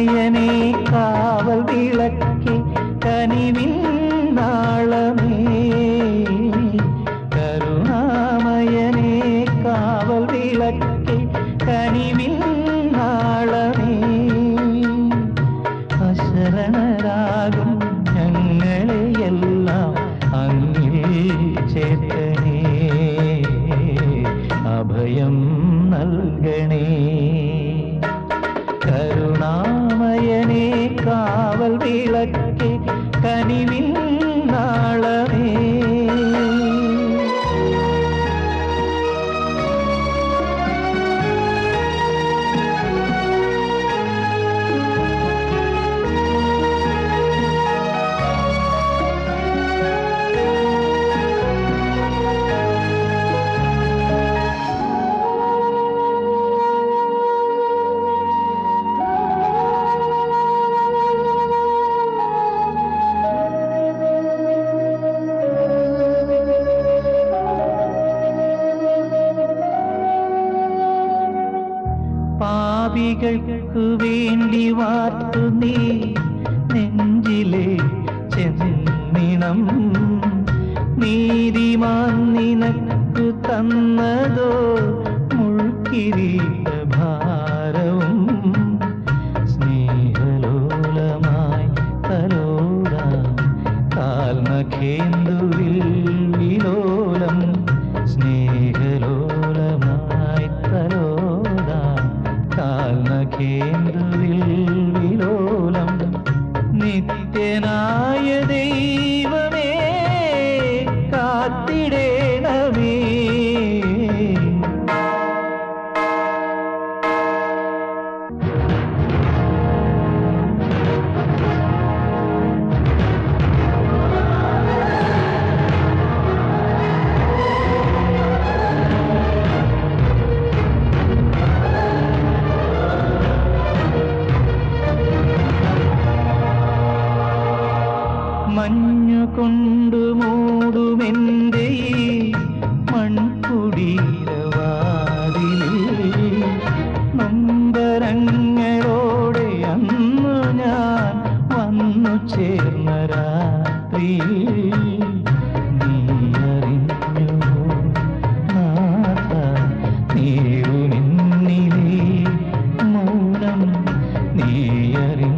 கண்ணையனே காவல் விளக்கே கனிவின் நாளமே கருணாமயனே காவல் விளக்கே கனிவின் நாளமே அசரணராகும் ഞങ്ങളെയെല്ലാം അങ്ങിൽ ചേർത്ത് కనివిల్లా നിനക്കു വേണ്ടി വാർത്തു നീ നെഞ്ചിലെ ചെന്നിണം നീതിമാൻ നിനക്കു തന്നതോ. മുൾക്കിരീട കാൽനഖേന്ദുവിൽ വിലോലം നിത്യനായ ദൈവമേ കാത്തിടേണമേ മഞ്ഞുകൊണ്ടു മൂടുമെന്റെ മൺകുടീരവാതിലിൽ നൊമ്പരങ്ങളോടെ അന്നു ഞാൻ വന്നു ചേർന്ന രാത്രി നീ അറിഞ്ഞു